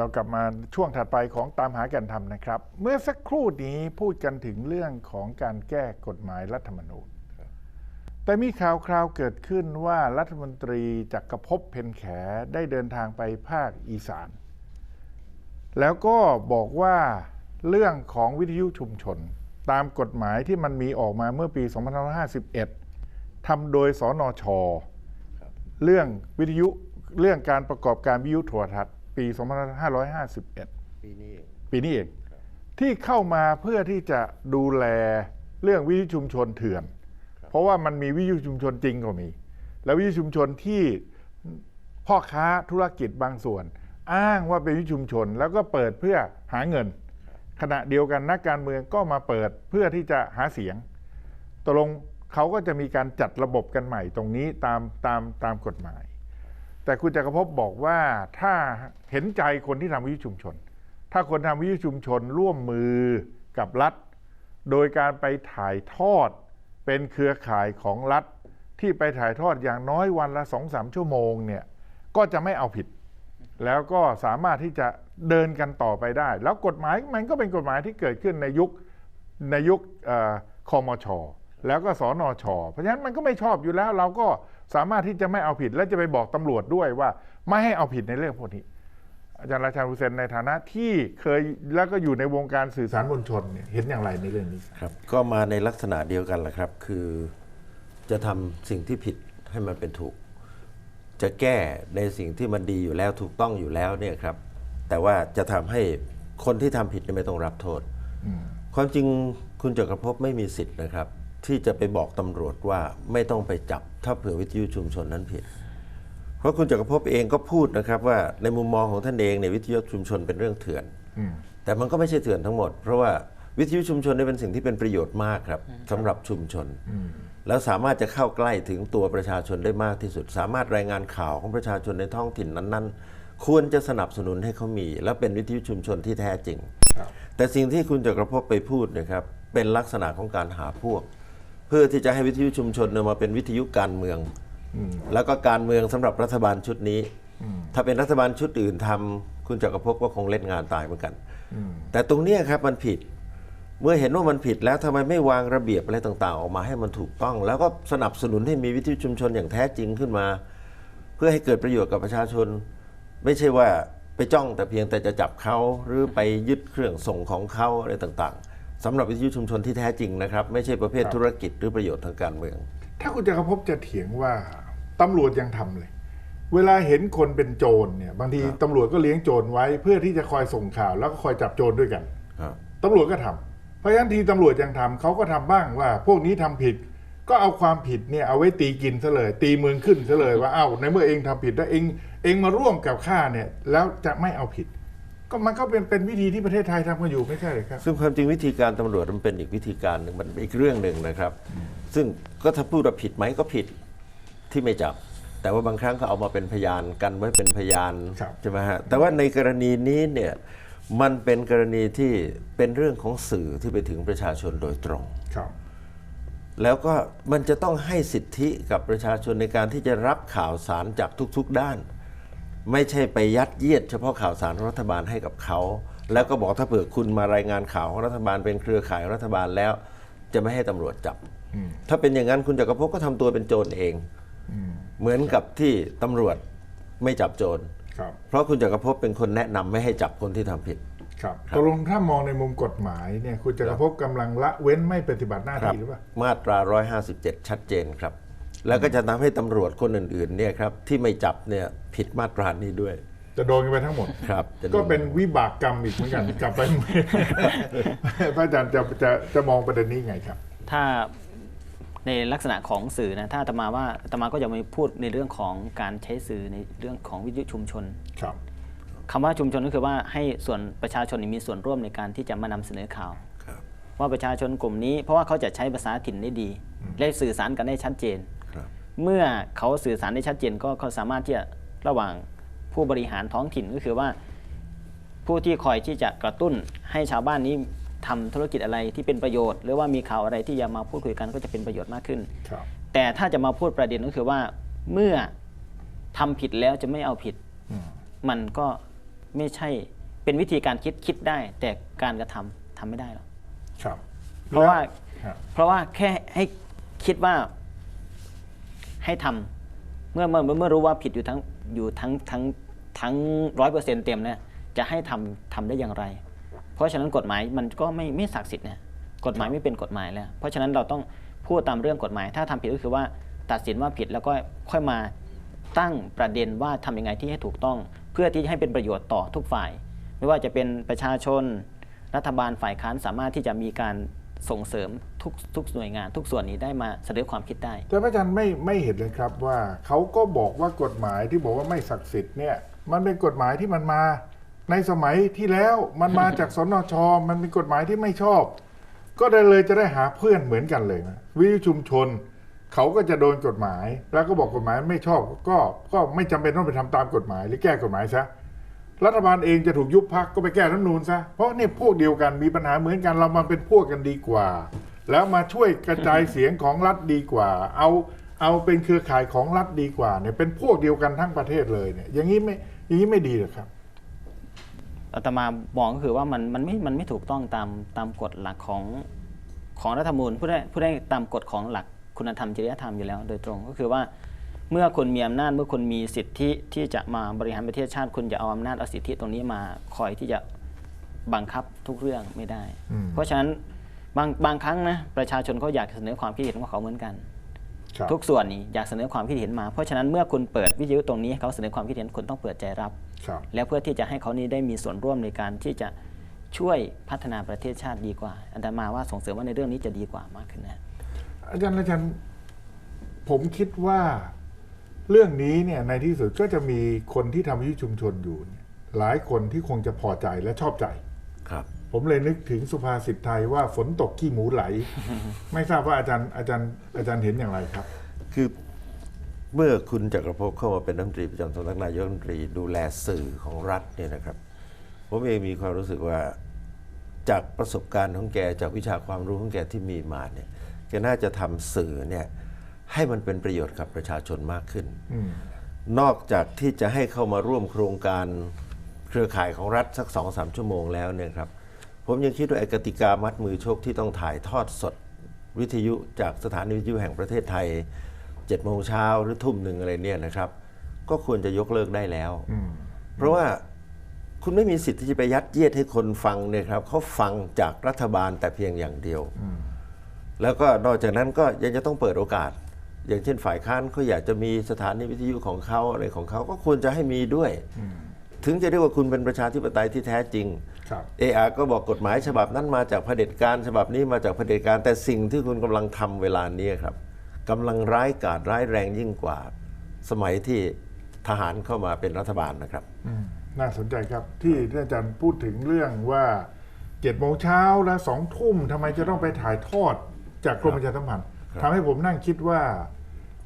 เรากลับมาช่วงถัดไปของตามหาแก่นธรรมนะครับ เมื่อสักครู่นี้พูดกันถึงเรื่องของการแก้กฎหมายรัฐธรรมนูญ แต่มีข่าวคราวเกิดขึ้นว่ารัฐมนตรีจักรภพเพนแขได้เดินทางไปภาคอีสาน แล้วก็บอกว่าเรื่องของวิทยุชุมชน ตามกฎหมายที่มันมีออกมาเมื่อปี 2551 ทำโดยสนช เรื่องวิทยุเรื่องการประกอบการวิทยุโทรทัศน์ ปี2551 ปีนี้ปีนี้เองที่เข้ามาเพื่อที่จะดูแลเรื่องวิทยุชุมชนเถื่อน เพราะว่ามันมีวิทยุชุมชนจริงก็มี แล้ววิทยุชุมชนที่พ่อค้าธุรกิจบางส่วน อ้างว่าเป็นวิทยุชุมชน แล้วก็เปิดเพื่อหาเงิน ขณะเดียวกันนักการเมืองก็มาเปิดเพื่อที่จะหาเสียงตกลงเขาก็จะมีการจัดระบบกันใหม่ตรงนี้ตามตามตามกฎหมาย แต่คุณจักรภพบอกว่าถ้าเห็นใจคนที่ทำวิทยุชุมชน ถ้าคนทำวิทยุชุมชนร่วมมือกับรัฐ โดยการไปถ่ายทอดเป็นเครือข่ายของรัฐ ที่ไปถ่ายทอดอย่างน้อยวันละสองสามชั่วโมงเนี่ยก็จะไม่เอาผิด แล้วก็สามารถที่จะเดินกันต่อไปได้ แล้วกฎหมายมันก็เป็นกฎหมายที่เกิดขึ้นในยุคในยุคอคอมชแล้วก็สอนอชเพราะฉะนั้นมันก็ไม่ชอบอยู่แล้วเราก็ สามารถที่จะไม่เอาผิดและจะไปบอกตำรวจด้วยว่า ไม่ให้เอาผิดในเรื่องพวกนี้ อาจารย์ราชานุเซนในฐานะที่เคยแล้วก็อยู่ในวงการสื่อสารมวลชนเนี่ยเห็นอย่างไรในเรื่องนี้ครับก็มาในลักษณะเดียวกันแหละครับ คือจะทำสิ่งที่ผิดให้มันเป็นถูก จะแก้ในสิ่งที่มันดีอยู่แล้วถูกต้องอยู่แล้วเนี่ยครับ แต่ว่าจะทำให้คนที่ทำผิดเนี่ยไม่ต้องรับโทษ ความจริงคุณจักรภพไม่มีสิทธิ์นะครับ ที่จะไปบอกตำรวจว่าไม่ต้องไปจับถ้าเผื่อวิทยุชุมชนนั้นผิด เพราะคุณจักรภพเองก็พูดนะครับว่าในมุมมองของท่านเองเนี่ยวิทยุชุมชนเป็นเรื่องเถื่อนแต่มันก็ไม่ใช่เถื่อนทั้งหมด เพราะว่าวิทยุชุมชนเนี่ยเป็นสิ่งที่เป็นประโยชน์มากครับสำหรับชุมชน แล้วสามารถจะเข้าใกล้ถึงตัวประชาชนได้มากที่สุด สามารถรายงานข่าวของประชาชนในท้องถิ่นนั้น ๆ ควรจะสนับสนุนให้เขามี และเป็นวิทยุชุมชนที่แท้จริงครับแต่สิ่งที่คุณจักรภพไปพูดนะครับเป็นลักษณะของการหาพวก เพื่อที่จะให้วิทยุชุมชนเนี่ยมาเป็นวิทยุการเมือง แล้วก็การเมืองสำหรับรัฐบาลชุดนี้ ถ้าเป็นรัฐบาลชุดอื่นทำคุณจักรภพก็คงเล่นงานตายเหมือนกัน แต่ตรงเนี้ยครับมันผิด เมื่อเห็นว่ามันผิดแล้วทำไมไม่วางระเบียบอะไรต่างๆ ออกมาให้มันถูกต้อง แล้วก็สนับสนุนให้มีวิทยุชุมชนอย่างแท้จริงขึ้นมา เพื่อให้เกิดประโยชน์กับประชาชน ไม่ใช่ว่าไปจ้องแต่เพียงแต่จะจับเขาหรือไปยึดเครื่องส่งของเขาอะไรต่างๆ สำหรับวิทยุชุมชนที่แท้จริงนะครับ ไม่ใช่ประเภทธุรกิจหรือประโยชน์ทางการเมือง ถ้าคุณจักรภพจะเถียงว่าตำรวจยังทำเลย เวลาเห็นคนเป็นโจรเนี่ยบางทีตำรวจก็เลี้ยงโจรไว้ เพื่อที่จะคอยส่งข่าว แล้วก็คอยจับโจรด้วยกันครับตำรวจก็ทำเพราะฉะนั้นทีตำรวจยังทำเขาก็ทำบ้างว่า พวกนี้ทำผิดก็เอาความผิดเนี่ยเอาไว้ตีกินซะเลย ตีเมืองขึ้นซะเลยว่าเอ้าในเมื่อเองทำผิดแล้วเองเองมาร่วมกับข้าเนี่ยแล้วจะไม่เอาผิด ก็มันก็เป็นเป็นวิธีที่ประเทศไทยทำกันอยู่ไม่ใช่เหรือครับ ซึ่งความจริงวิธีการตำรวจมันเป็นอีกวิธีการหนึ่งมันอีกเรื่องหนึ่งนะครับ ซึ่งก็ถ้าพูดว่าผิดไหมก็ผิดที่ไม่จับ แต่ว่าบางครั้งก็เอามาเป็นพยานกันไว้เป็นพยานครับ ใช่ไหมฮะแต่ว่าในกรณีนี้เนี่ยมันเป็นกรณีที่เป็นเรื่องของสื่อที่ไปถึงประชาชนโดยตรง ครับ แล้วก็มันจะต้องให้สิทธิกับประชาชนในการที่จะรับข่าวสารจากทุก ๆ ด้าน ไม่ใช่ไปยัดเยียดเฉพาะข่าวสารของรัฐบาลให้กับเขา แล้วก็บอกถ้าเผื่อคุณมารายงานข่าวของรัฐบาลเป็นเครือข่ายของรัฐบาลแล้ว จะไม่ให้ตำรวจจับ ถ้าเป็นอย่างนั้นคุณจักรภพก็ทำตัวเป็นโจรเอง เหมือนกับที่ตำรวจไม่จับโจรครับเพราะคุณจักรภพเป็นคนแนะนำไม่ให้จับคนที่ทำผิดครับตกลงถ้ามองในมุมกฎหมายเนี่ยคุณจักรภพกำลังละเว้นไม่ปฏิบัติหน้าครับที่หรือเปล่ามาตรา 157 ชัดเจนครับ แล้วก็จะทำให้ตำรวจคนอื่นๆเนี่ยครับที่ไม่จับเนี่ยผิดมาตรานี้ด้วย จะโดนกันไปทั้งหมด ครับจะโดก็เป็นวิบากกรรมอีกเหมือนกัน กลับไปพระอาจารย์จะจะจะมองประเด็นนี้ไงครับ ถ้าในลักษณะของสื่อนะถ้าอาตมาว่าอาตมาก็จะไม่พูดในเรื่องของการใช้สื่อในเรื่องของวิทยุชุมชน ครับ คำว่าชุมชนก็คือว่าให้ส่วนประชาชนมีส่วนร่วมในการที่จะมานำเสนอข่าว ครับ ว่าประชาชนกลุ่มนี้เพราะว่าเขาจะใช้ภาษาถิ่นได้ดี และสื่อสารกันได้ชัดเจนครับ เมื่อเขาสื่อสารได้ชัดเจนก็เขาสามารถที่จะระหว่างผู้บริหารท้องถิ่นก็คือว่า ผู้ที่คอยที่จะกระตุ้นให้ชาวบ้านนี้ทำธุรกิจอะไรที่เป็นประโยชน์ หรือว่ามีข่าวอะไรที่จะมาพูดคุยกันก็จะเป็นประโยชน์มากขึ้นครับแต่ถ้าจะมาพูดประเด็นก็คือว่าเมื่อทำผิดแล้วจะไม่เอาผิดอืมมันก็ไม่ใช่เป็นวิธีการคิดคิดได้ แต่การกระทำทำไม่ได้หรอกครับเพราะว่าครับเพราะว่าแค่ให้คิดว่า ให้ทำเมื่อเมื่อเมื่อรู้ว่าผิดอยู่ทั้งอยู่ทั้งทั้งทั้งร้อยเปอร์เซ็นต์เต็มเนี่ยจะให้ทำทำได้อย่างไร เพราะฉะนั้นกฎหมายมันก็ไม่ไม่ศักดิ์สิทธิ์เนี่ยกฎหมายไม่เป็นกฎหมายแล้ว เพราะฉะนั้นเราต้องพูดตามเรื่องกฎหมาย ถ้าทำผิดก็คือว่าตัดสินว่าผิดแล้วก็ค่อยมาตั้งประเด็นว่าทำยังไงที่ให้ถูกต้อง เพื่อที่จะให้เป็นประโยชน์ต่อทุกฝ่าย ไม่ว่าจะเป็นประชาชนรัฐบาลฝ่ายค้านสามารถที่จะมีการ ส่งเสริมทุกทุกหน่วยงาน ทุกส่วนนี้ได้มาเสนอความคิดได้ แต่พระอาจารย์ไม่ไม่เห็นเลยครับว่าเขาก็บอกว่ากฎหมายที่บอกว่าไม่ศักดิ์สิทธิ์เนี่ยมันเป็นกฎหมายที่มันมา ในสมัยที่แล้วมันมาจากสนชมันเป็นกฎหมายที่ไม่ชอบ ก็ได้เลยจะได้หาเพื่อนเหมือนกันเลยนะวิทยุชุมชนเขาก็จะโดนกฎหมาย แล้วก็บอกกฎหมายไม่ชอบ ก็ก็ไม่จำเป็นต้องไปทำตามกฎหมายหรือแก้กฎหมายซะ รัฐบาลเองจะถูกยุบพักก็ไปแก้รัฐธรรมนูนซะเพราะเนี่ยพวกเดียวกันมีปัญหาเหมือนกันเรามาเป็นพวกกันดีกว่า แล้วมาช่วยกระจายเสียงของรัฐดีกว่า เอาเอาเป็นเครือข่ายของรัฐดีกว่าเนี่ยเป็นพวกเดียวกันทั้งประเทศเลยเนี่ยอย่างนี้ไม่อย่างนี้ไม่ดีเหรอครับอาตมามองก็คือว่ามันมันไม่มันไม่ถูกต้องตามตามกฎหลักของของรัฐธรรมนูญผู้ได้ผู้ได้ตามกฎของหลักคุณธรรมจริยธรรมอยู่แล้ว โดยตรงก็คือว่า เมื่อคนมีอำนาจเมื่อคนมีสิทธิที่จะมาบริหารประเทศชาติคุณจะเอาอำนาจเอาสิทธิตรงนี้มาคอยที่จะบังคับทุกเรื่องไม่ได้อืมเพราะฉะนั้นบางบางครั้งนะประชาชนเขาอยากเสนอความคิดเห็นของเขาเหมือนกันครับทุกส่วนนี้อยากเสนอความคิดเห็นมา เพราะฉะนั้นเมื่อคุณเปิดวิทยุตรงนี้ให้เขาเสนอความคิดเห็นคุณต้องเปิดใจรับครับ แล้วเพื่อที่จะให้เขานี้ได้มีส่วนร่วมในการที่จะช่วยพัฒนาประเทศชาติดีกว่า อันตมาว่าส่งเสริมว่าในเรื่องนี้จะดีกว่ามากขึ้นนะอาจารย์อาจารย์ผมคิดว่า เรื่องนี้เนี่ยในที่สุดก็จะมีคนที่ทำวิทยุชุมชนอยู่เนี่ยหลายคนที่คงจะพอใจและชอบใจ ครับ ผมเลยนึกถึงสุภาษิตไทยว่าฝนตกขี้หมูไหล ไม่ทราบว่าอาจารย์อาจารย์อาจารย์เห็นอย่างไรครับ คือเมื่อคุณจักรภพเข้ามาเป็นรัฐมนตรีประจำสำนักนายกรัฐมนตรีดูแลสื่อของรัฐเนี่ยนะครับ ผมเองมีความรู้สึกว่าจากประสบการณ์ของแกจากวิชาความรู้ของแกที่มีมาเนี่ยแกน่าจะทำสื่อเนี่ย ให้มันเป็นประโยชน์กับประชาชนมากขึ้นอืมนอกจากที่จะให้เข้ามาร่วมโครงการเครือข่ายของรัฐสักสองสามชั่วโมงแล้วเนี่ยครับ ผมยังคิดว่าไอ้กติกามัดมือชกที่ต้องถ่ายทอดสดวิทยุจากสถานีวิทยุแห่งประเทศไทย7จ็ดโมงเช้าหรือทุ่มหนึ่งอะไรเนี่ยนะครับ ก็ควรจะยกเลิกได้แล้วอืมเพราะว่าคุณไม่มีสิทธิ์ที่จะไปยัดเยียดให้คนฟังเนี่ยครับเขาฟังจากรัฐบาลแต่เพียงอย่างเดียวอืมแล้วก็นอกจากนั้นก็ยังจะต้องเปิดโอกาส อย่างเช่นฝ่ายค้านเขาอยากจะมีสถานีวิทยุของเขาอะไรของเขาก็ควรจะให้มีด้วยอืมถึงจะเรียกว่าคุณเป็นประชาธิปไตยที่แท้จริงครับเออาก็บอกกฎหมายฉบับนั้นมาจากเผด็จการฉบับนี้มาจากเผด็จการแต่สิ่งที่คุณกำลังทำเวลานี้ครับกำลังร้ายกาจร้ายแรงยิ่งกว่า สมัยที่ทหารเข้ามาเป็นรัฐบาลนะครับอืมน่าสนใจครับที่อาจารย์พูดถึงเรื่องว่าเจ็ดโมงเช้าและสองทุ่มทำไมจะต้องไปถ่ายทอดจากกรมประชาสัมพันธ์ครับ ทำให้ผมนั่งคิดว่า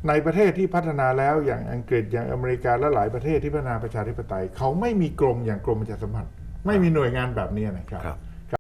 ในประเทศที่พัฒนาแล้วอย่างอังกฤษอย่างอเมริกาและหลายประเทศที่พัฒนาประชาธิปไตย เขาไม่มีกรมอย่างกรมประชาสัมพันธ์ไม่มีหน่วยงานแบบนี้นะครับครับ